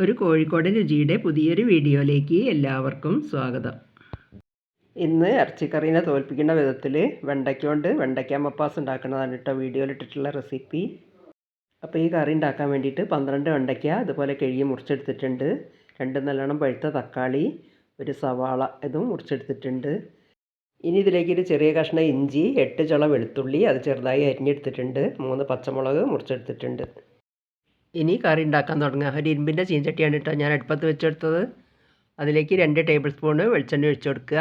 ഒരു കോഴിക്കോട് രുചിയുടെ പുതിയൊരു വീഡിയോയിലേക്ക് എല്ലാവർക്കും സ്വാഗതം. ഇന്ന് ഇറച്ചിക്കറീനെ തോൽപ്പിക്കുന്ന വിധത്തിൽ വെണ്ടയ്ക്ക കൊണ്ട് വെണ്ടയ്ക്ക മപ്പാസ് ഉണ്ടാക്കുന്നതാണ് കേട്ടോ വീഡിയോയിലിട്ടിട്ടുള്ള റെസിപ്പി. അപ്പോൾ ഈ കറി ഉണ്ടാക്കാൻ വേണ്ടിയിട്ട് പന്ത്രണ്ട് വെണ്ടയ്ക്ക അതുപോലെ കഴുകി മുറിച്ചെടുത്തിട്ടുണ്ട്. രണ്ട് നല്ലോണം പഴുത്ത തക്കാളി ഒരു സവാള ഇതും മുറിച്ചെടുത്തിട്ടുണ്ട്. ഇനി ഇതിലേക്ക് ഒരു ചെറിയ കഷ്ണം ഇഞ്ചി എട്ട് ചുള വെളുത്തുള്ളി അത് ചെറുതായി അരിഞ്ഞെടുത്തിട്ടുണ്ട്. മൂന്ന് പച്ചമുളക് മുറിച്ചെടുത്തിട്ടുണ്ട്. ഇനി കറി ഉണ്ടാക്കാൻ തുടങ്ങുക ഒരു ഇരുമ്പിന്റെ ചീഞ്ചട്ടിയാണ് കേട്ടോ. ഞാൻ അടുപ്പത്ത് വെച്ചെടുത്തത്. അതിലേക്ക് രണ്ട് ടേബിൾ സ്പൂണ് വെളിച്ചെണ്ണ ഒഴിച്ചു കൊടുക്കുക.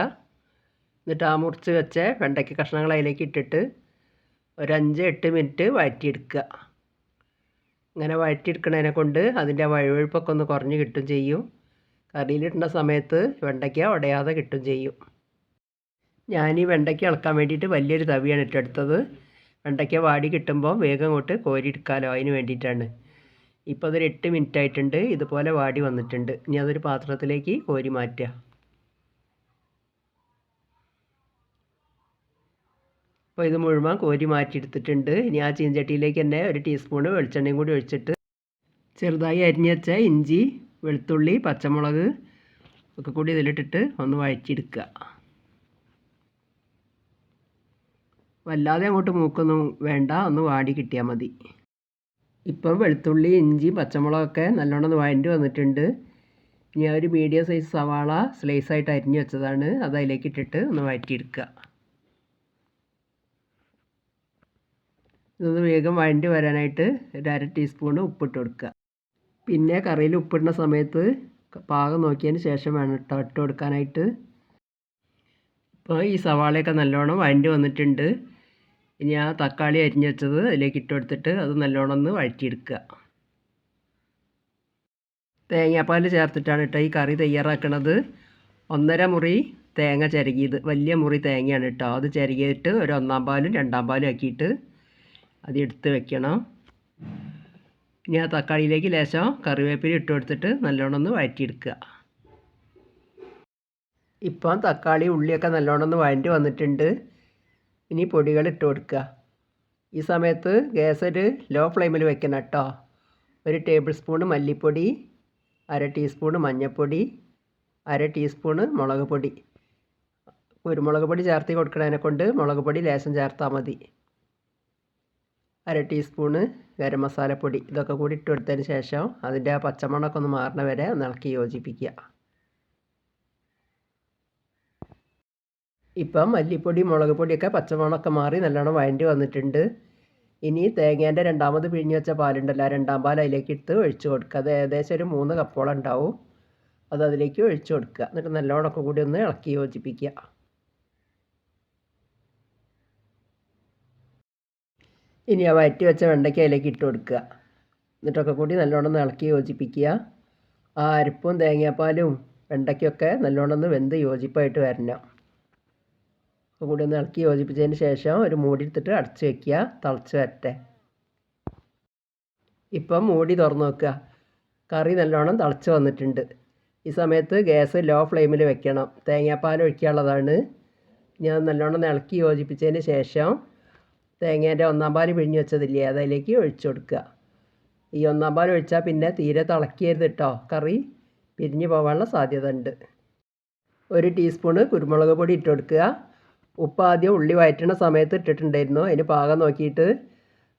എന്നിട്ട് ആ മുറിച്ച് വെച്ച വെണ്ടയ്ക്ക കഷ്ണങ്ങൾ അതിലേക്ക് ഇട്ടിട്ട് ഒരു അഞ്ച് എട്ട് മിനിറ്റ് വഴറ്റിയെടുക്കുക. ഇങ്ങനെ വഴറ്റിയെടുക്കുന്നതിനെ കൊണ്ട് അതിന്റെ വഴുവഴുപ്പൊക്കെ ഒന്ന് കുറഞ്ഞ് കിട്ടും ചെയ്യും. കറിയിലിടുന്ന സമയത്ത് വെണ്ടയ്ക്ക ഉടയാതെ കിട്ടും ചെയ്യും. ഞാൻ ഈ വെണ്ടയ്ക്ക ഇളക്കാൻ വേണ്ടിയിട്ട് വലിയൊരു തവിയാണ് ഇട്ടെടുത്തത് വെണ്ടയ്ക്ക വാടി കിട്ടുമ്പോൾ വേഗം അങ്ങോട്ട് കോരിയെടുക്കാമല്ലോ അതിന് വേണ്ടിയിട്ടാണ്. ഇപ്പോൾ അതൊരു എട്ട് മിനിറ്റ് ആയിട്ടുണ്ട്. ഇതുപോലെ വാടി വന്നിട്ടുണ്ട്. ഇനി അതൊരു പാത്രത്തിലേക്ക് കോരി മാറ്റുക. അപ്പോൾ ഇത് മുഴുവൻ കോരി മാറ്റിയെടുത്തിട്ടുണ്ട്. ഇനി ആ ചീഞ്ചട്ടിയിലേക്ക് തന്നെ ഒരു ടീസ്പൂണ് വെളിച്ചെണ്ണയും കൂടി ഒഴിച്ചിട്ട് ചെറുതായി അരിഞ്ഞ് വെച്ച ഇഞ്ചി വെളുത്തുള്ളി പച്ചമുളക് ഒക്കെ കൂടി ഇതിലിട്ടിട്ട് ഒന്ന് വഴറ്റിയെടുക്കുക. വല്ലാതെ അങ്ങോട്ട് മൂക്കൊന്നും വേണ്ട. ഒന്ന് വാടി കിട്ടിയാൽ മതി. ഇപ്പം വെളുത്തുള്ളി ഇഞ്ചി പച്ചമുളകൊക്കെ നല്ലോണം വഴണ്ടി വന്നിട്ടുണ്ട്. ഇനി ഒരു മീഡിയം സൈസ് സവാള സ്ലൈസ് ആയിട്ട് അരിഞ്ഞ് വെച്ചതാണ്. അത് അതിലേക്ക് ഇട്ടിട്ട് ഒന്ന് വഴറ്റിയെടുക്കുക. ഇതൊന്ന് വേഗം വഴണ്ടി വരാനായിട്ട് ഒരു അര ടീസ്പൂണ് ഉപ്പിട്ട് കൊടുക്കുക. പിന്നെ കറിയിൽ ഉപ്പിടുന്ന സമയത്ത് പാകം നോക്കിയതിന് ശേഷം വേണം ഇട്ട് കൊടുക്കാനായിട്ട്. ഇപ്പോൾ ഈ സവാളയൊക്കെ നല്ലോണം വഴണ്ടി വന്നിട്ടുണ്ട്. ഇനി ആ തക്കാളി അരിഞ്ഞ് വെച്ചത് അതിലേക്ക് ഇട്ട് കൊടുത്തിട്ട് അത് നല്ലോണം ഒന്ന് വഴറ്റിയെടുക്കുക. തേങ്ങാപ്പാൽ ചേർത്തിട്ടാണ് കേട്ടോ ഈ കറി തയ്യാറാക്കണത്. ഒന്നര മുറി തേങ്ങ ചിരകിയത്. വലിയ മുറി തേങ്ങയാണ് കേട്ടോ. അത് ചിരകിയിട്ട് ഒരു ഒന്നാം പാലും രണ്ടാം പാലും ആക്കിയിട്ട് അത് എടുത്ത് വെക്കണം. ഇനി ആ തക്കാളിയിലേക്ക് ലേശം കറിവേപ്പില ഇട്ട് കൊടുത്തിട്ട് നല്ലോണം ഒന്ന് വഴറ്റിയെടുക്കുക. ഇപ്പം തക്കാളി ഉള്ളിയൊക്കെ നല്ലോണം ഒന്ന് വഴറ്റി വന്നിട്ടുണ്ട്. ഇനി പൊടികൾ ഇട്ട് കൊടുക്കുക. ഈ സമയത്ത് ഗ്യാസ് ഒരു ലോ ഫ്ലെയിമിൽ വെക്കണം കേട്ടോ. ഒരു ടേബിൾ സ്പൂൺ മല്ലിപ്പൊടി അര ടീസ്പൂൺ മഞ്ഞൾപ്പൊടി അര ടീസ്പൂണ് മുളക് പൊടി. കുരുമുളക് പൊടി ചേർത്ത് കൊടുക്കണതിനെ കൊണ്ട് മുളക് പൊടി ലേശം ചേർത്താൽ മതി. അര ടീസ്പൂണ് ഗരം മസാലപ്പൊടി ഇതൊക്കെ കൂടി ഇട്ട് കൊടുത്തതിന് ശേഷം അതിന്റെ ആ പച്ചമണമൊക്കെ ഒന്ന് മാറണ വരെ ഒന്ന് ഇളക്കി യോജിപ്പിക്കുക. ഇപ്പം മല്ലിപ്പൊടി മുളക് പൊടിയൊക്കെ പച്ചമുളകൊക്കെ മാറി നല്ലോണം വഴണ്ടി വന്നിട്ടുണ്ട്. ഇനി തേങ്ങേന്റെ രണ്ടാമത് പിഴിഞ്ഞ് വെച്ച പാലുണ്ടല്ലോ രണ്ടാം പാൽ അതിലേക്ക് ഇട്ട് ഒഴിച്ച് കൊടുക്കുക. അത് ഏകദേശം ഒരു മൂന്ന് കപ്പോളം ഉണ്ടാവും. അത് അതിലേക്ക് ഒഴിച്ച് കൊടുക്കുക. എന്നിട്ട് നല്ലോണമൊക്കെ കൂടി ഒന്ന് ഇളക്കി യോജിപ്പിക്കുക. ഇനി ആ വയറ്റി വെച്ച വെണ്ടയ്ക്ക അതിലേക്ക് ഇട്ട് കൊടുക്കുക. എന്നിട്ടൊക്കെ കൂടി നല്ലോണം ഇളക്കി യോജിപ്പിക്കുക. ആ അരിപ്പും തേങ്ങാപ്പാലും വെണ്ടയ്ക്കൊക്കെ നല്ലോണം ഒന്ന് വെന്ത് യോജിപ്പായിട്ട് വരണം. കൂടി ഒന്ന് ഇളക്കി യോജിപ്പിച്ചതിന് ശേഷം ഒരു മൂടി എടുത്തിട്ട് അടച്ച് വെക്കുക. തിളച്ച് വരട്ടെ. ഇപ്പം മൂടി തുറന്ന് വെക്കുക. കറി നല്ലോണം തിളച്ച് വന്നിട്ടുണ്ട്. ഈ സമയത്ത് ഗ്യാസ് ലോ ഫ്ലെയിമിൽ വെക്കണം. തേങ്ങാപ്പാൽ ഒഴിക്കാനുള്ളതാണ്. ഞാൻ നല്ലോണം ഇളക്കി യോജിപ്പിച്ചതിന് ശേഷം തേങ്ങേന്റെ ഒന്നാം പാൽ പിഴിഞ്ഞ് വെച്ചതില്ലേ അതിലേക്ക് ഒഴിച്ചു കൊടുക്കുക. ഈ ഒന്നാം പാൽ ഒഴിച്ചാൽ പിന്നെ തീരെ തിളക്കിയരുത് കേട്ടോ കറി പിരിഞ്ഞു പോകാനുള്ള സാധ്യത ഉണ്ട് ഒരു ടീസ്പൂണ് കുരുമുളക് പൊടി ഇട്ട് കൊടുക്കുക. ഉപ്പ് ആദ്യം ഉള്ളി വഴറ്റണ സമയത്ത് ഇട്ടിട്ടുണ്ടായിരുന്നു. അതിന് പാകം നോക്കിയിട്ട്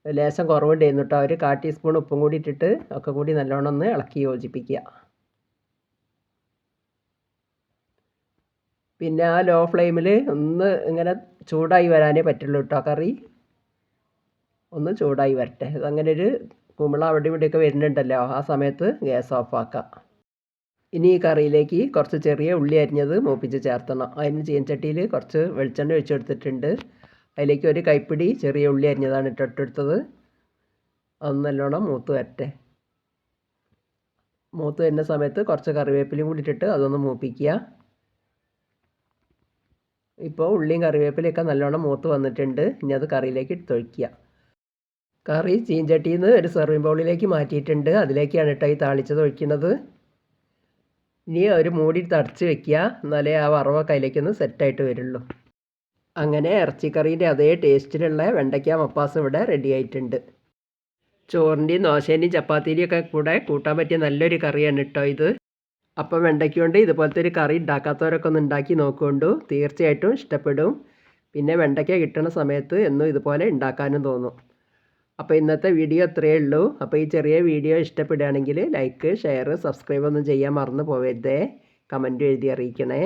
ലേശം കുറവുണ്ടായിരുന്നു കേട്ടോ ഒരു കാ ടീസ്പൂൺ ഉപ്പും കൂടി ഇട്ടിട്ട് ഒക്കെ കൂടി നല്ലോണം ഒന്ന് ഇളക്കി യോജിപ്പിക്കുക. പിന്നെ ആ ലോ ഫ്ലെയിമിൽ ഒന്ന് ഇങ്ങനെ ചൂടായി വരാനേ പറ്റുള്ളൂ കേട്ടോ കറി. ഒന്ന് ചൂടായി വരട്ടെ. അങ്ങനെ ഒരു കുമിള അവിടെ ഇവിടെയൊക്കെ വരുന്നുണ്ടല്ലോ. ആ സമയത്ത് ഗ്യാസ് ഓഫാക്കാം ഇനി ഈ കറിയിലേക്ക് കുറച്ച് ചെറിയ ഉള്ളി അരിഞ്ഞത് മൂപ്പിച്ച് ചേർത്തണം. അതിന് ചീനച്ചട്ടിയിൽ കുറച്ച് വെളിച്ചെണ്ണ ഒഴിച്ചെടുത്തിട്ടുണ്ട് അതിലേക്ക് ഒരു കൈപ്പിടി ചെറിയ ഉള്ളി അരിഞ്ഞതാണ് ഇട്ടെടുത്തത് അത് നല്ലോണം മൂത്ത് വരട്ടെ. മൂത്ത് വരുന്ന സമയത്ത് കുറച്ച് കറിവേപ്പിലയും കൂടി ഇട്ടിട്ട് അതൊന്ന് മൂപ്പിക്കുക. ഇപ്പോൾ ഉള്ളിയും കറിവേപ്പിലയൊക്കെ നല്ലോണം മൂത്ത് വന്നിട്ടുണ്ട്. ഇനി അത് കറിയിലേക്ക് ഇട്ടൊഴിക്കുക കറി ചീഞ്ചട്ടിയിൽ നിന്ന് ഒരു സെർവിങ് ബൗളിലേക്ക് മാറ്റിയിട്ടുണ്ട്. അതിലേക്കാണ് കേട്ടോ ഈ താളിച്ചത് ഒഴിക്കുന്നത്. ഇനി ഒരു മൂടി തടച്ച് വെക്കുക. എന്നാലേ ആ വറവൊക്കെ അതിലേക്കൊന്ന് സെറ്റായിട്ട് വരുള്ളൂ. അങ്ങനെ ഇറച്ചിക്കറീന്റെ അതേ ടേസ്റ്റിലുള്ള വെണ്ടയ്ക്ക മപ്പാസ് ഇവിടെ റെഡി ആയിട്ടുണ്ട്. ചോറിന്റെയും ദോശേന്റെയും ചപ്പാത്തിന്റെയും ഒക്കെ കൂടെ കൂട്ടാൻ പറ്റിയ നല്ലൊരു കറിയാണ് കേട്ടോ ഇത്. അപ്പം വെണ്ടയ്ക്ക കൊണ്ട് ഇതുപോലത്തെ ഒരു കറി ഉണ്ടാക്കാത്തവരൊക്കെ ഒന്ന് ഉണ്ടാക്കി നോക്കുകൊണ്ടു തീർച്ചയായിട്ടും ഇഷ്ടപ്പെടും. പിന്നെ വെണ്ടയ്ക്ക കിട്ടുന്ന സമയത്ത് എന്നും ഇതുപോലെ ഉണ്ടാക്കാനും തോന്നും. അപ്പോൾ ഇന്നത്തെ വീഡിയോ ഇത്രയേ ഉള്ളൂ. അപ്പോൾ ഈ ചെറിയ വീഡിയോ ഇഷ്ടപ്പെടുകയാണെങ്കിൽ ലൈക്ക് ഷെയർ സബ്സ്ക്രൈബ് ഒന്നും ചെയ്യാൻ മറന്നു പോവരുതേ. കമന്റ് എഴുതി അറിയിക്കണേ.